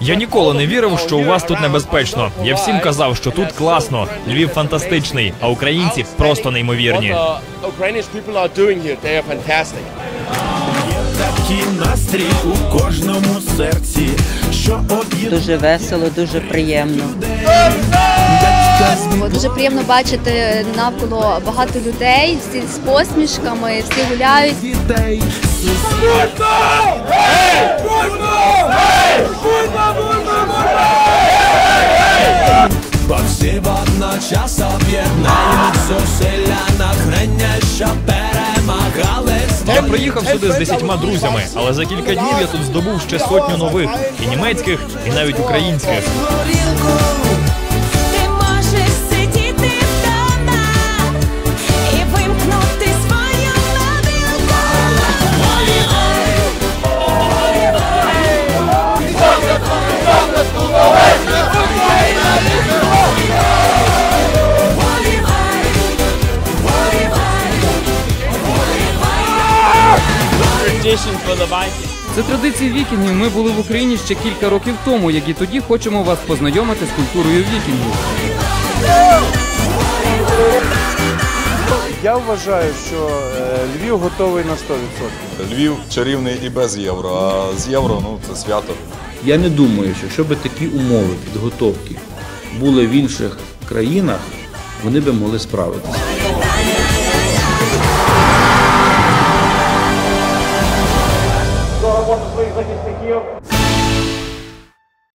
Я ніколи не вірив, що у вас тут небезпечно. Я всім казав, що тут класно. Львів фантастичний, а українці просто неймовірні. Fantastic. Такий настрій у кожному серці, що Дуже весело, дуже приємно. Дуже приємно бачити навколо багато людей всі з посмішками, всі гуляють. дітей. Водночас об'єднають зусилля натхнення, що перемагали Я приїхав сюди з десятьма друзями, але за кілька днів я тут здобув ще сотню нових і німецьких, і навіть українських. Tradition for the Vikings. Це традиції вікінгів. Ми були в Україні ще кілька років тому, як і тоді хочемо вас познайомити з культурою вікінгів. Я вважаю, що е, Львів готовий на 100%. Львів чарівний і без євро, а з євро ну це свято. Я не думаю, що якщо б такі умови підготовки були в інших країнах, вони би могли справитися. I want to play legacy here.